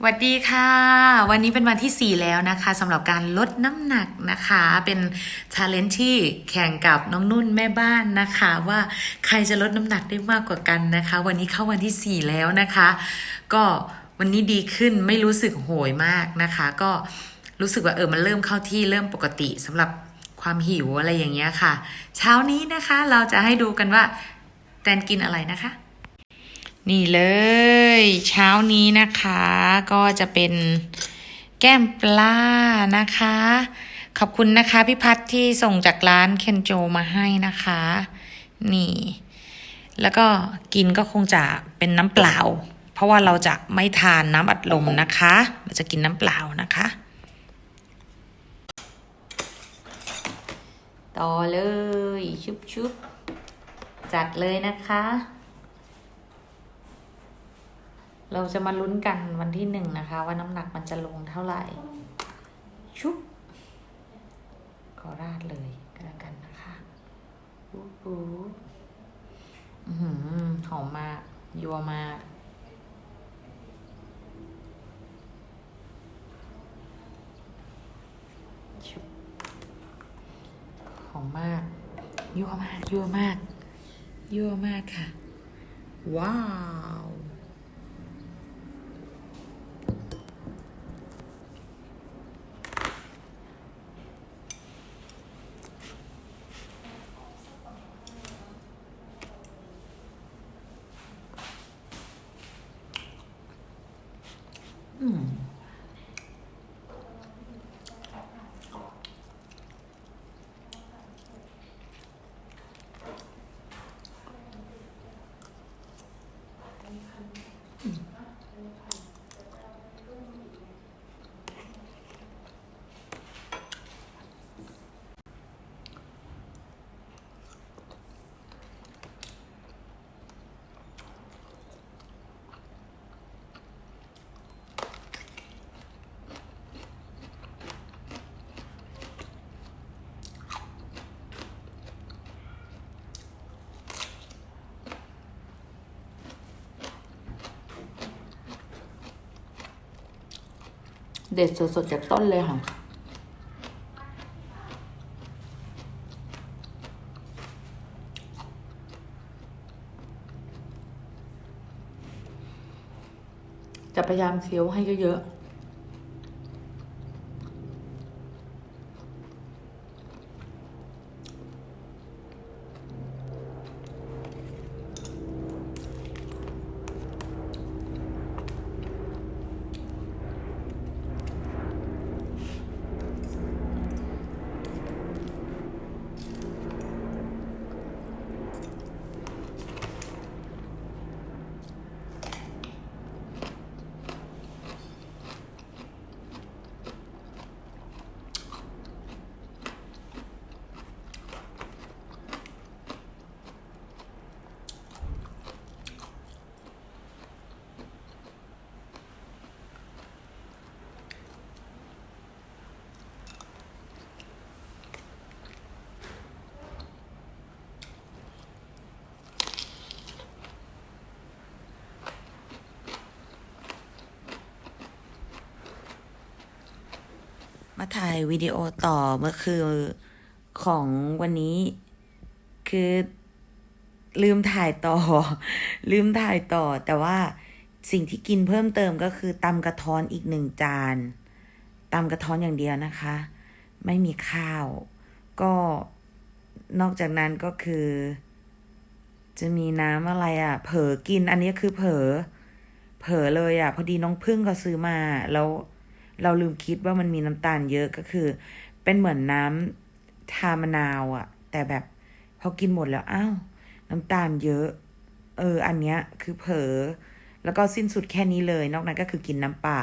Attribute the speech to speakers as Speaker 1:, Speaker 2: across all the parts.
Speaker 1: สวัสดีค่ะ วันนี้เป็นวันที่ 4 แล้วนะคะสำหรับการลดน้ำหนักนะคะ เป็นชาเลนจ์ที่แข่งกับน้องนุ่นแม่บ้านนะคะ ว่าใครจะลดน้ำหนักได้มากกว่ากันนะคะ วันนี้เข้าวันที่ 4 แล้วนะคะ ก็วันนี้ดีขึ้นไม่รู้สึกโหยมากนะคะ ก็รู้สึกว่าเออมันเริ่มเข้าที่เริ่มปกติสำหรับความหิวอะไรอย่างเงี้ยค่ะ เช้านี้นะคะเราจะให้ดูกันว่าแตนกินอะไรนะคะ นี่เลย เช้านี้นะคะ ก็จะเป็นแก้มปลานะคะ ขอบคุณนะคะพี่พัฒที่ส่งจากร้านเคนโจมาให้นะคะ นี่ แล้วก็กินก็คงจะเป็นน้ำเปล่า เพราะว่าเราจะไม่ทานน้ำอัดลมนะคะเราจะกินน้ำเปล่านะคะ ต่อเลย ชุบชุบจัดเลยนะคะ เราจะมาลุ้นกันวันที่หนึ่งนะคะ ว่าน้ำหนักมันจะลงเท่าไหร่ ชุบขอราดเลยก็แล้วกันนะคะปุ๊บปุ๊บอื้อหือหอมมากยัวมากชุบหอมมากยั่วมากยั่วมากยั่วมากค่ะ ว้าว อืม เด็ดสดๆจากต้นเลยค่ะ จะพยายามเคี้ยวให้เยอะ มาถ่ายวิดีโอต่อเมื่อคือของวันนี้คือลืมถ่ายต่อ ลืมถ่ายต่อ แต่ว่าสิ่งที่กินเพิ่มเติมก็คือตำกระท้อนอีกหนึ่งจานตำกระท้อนอย่างเดียวนะคะ ไม่มีข้าว ก็นอกจากนั้นก็คือ จะมีน้ำอะไรอะ่ะ เผลอกินอันนี้คือเผลอเผลอเลยอะ่ะ พอดีน้องพึ่งเขาซื้อมาแล้ว เราลืมคิดว่ามันมีน้ำตาลเยอะก็คือ เป็นเหมือนน้ำทามะนาวอะแต่แบบพอกินหมดแล้วอ้าวน้ำตาลเยอะ เออ อันเนี้ยคือเผลอแล้วก็สิ้นสุดแค่นี้เลย นอกนั้นก็คือกินน้ำเปล่า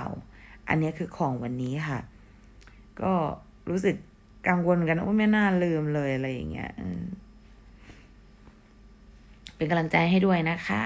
Speaker 1: อันเนี้ยคือของวันนี้ค่ะ ก็รู้สึกกังวลกันว่าไม่น่าลืมเลยอะไรอย่างเงี้ยเป็นกำลังใจให้ด้วยนะคะ